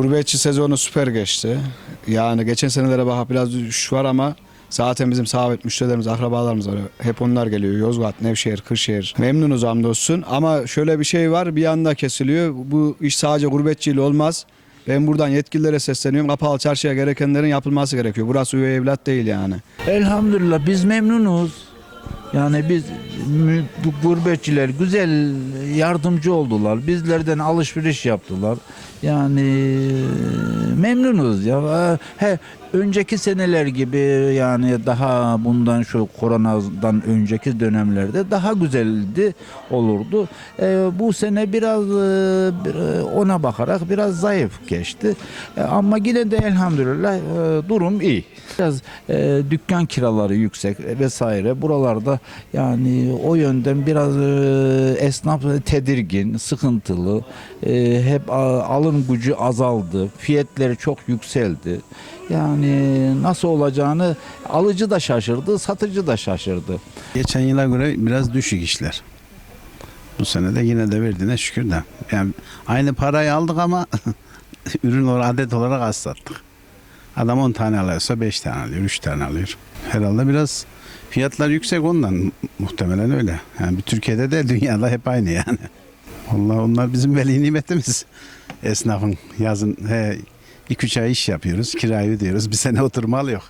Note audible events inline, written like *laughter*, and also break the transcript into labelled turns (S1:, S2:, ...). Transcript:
S1: Gurbetçi sezonu süper geçti. Yani geçen senelere bak biraz düşüş var ama zaten bizim sabit müşterilerimiz, akrabalarımız var. Hep onlar geliyor. Yozgat, Nevşehir, Kırşehir. Memnunuz hamdolsun. Ama şöyle bir şey var. Bir anda kesiliyor. Bu iş sadece gurbetçiyle olmaz. Ben buradan yetkililere sesleniyorum. Kapalı çarşıya gerekenlerin yapılması gerekiyor. Burası üvey evlat değil yani.
S2: Elhamdülillah biz memnunuz. Yani biz bu gurbetçiler güzel yardımcı oldular. Bizlerden alışveriş yaptılar. Yani memnunuz ya. He, önceki seneler gibi yani daha bundan şu koronadan önceki dönemlerde daha güzeldi olurdu. Ee, bu sene biraz e, bir- ona bakarak biraz zayıf geçti. E, ama yine de elhamdülillah e, durum iyi. Biraz e, dükkan kiraları yüksek vesaire. Buralarda yani o yönden biraz e, esnaf tedirgin, sıkıntılı. E, hep alım gücü azaldı. Fiyatları çok yükseldi. Yani nasıl olacağını alıcı da şaşırdı, satıcı da şaşırdı.
S3: Geçen yıla göre biraz düşük işler. Bu sene de yine de verdiğine şükür de. Yani aynı parayı aldık ama *laughs* ürün olarak adet olarak az sattık. Adam 10 tane alıyorsa 5 tane alıyor, 3 tane alıyor. Herhalde biraz fiyatlar yüksek ondan muhtemelen öyle. Yani Türkiye'de de dünyada hep aynı yani. Vallahi onlar bizim veli nimetimiz. Esnafın yazın he, 2-3 ay iş yapıyoruz, kirayı ödüyoruz. Bir sene oturma yok.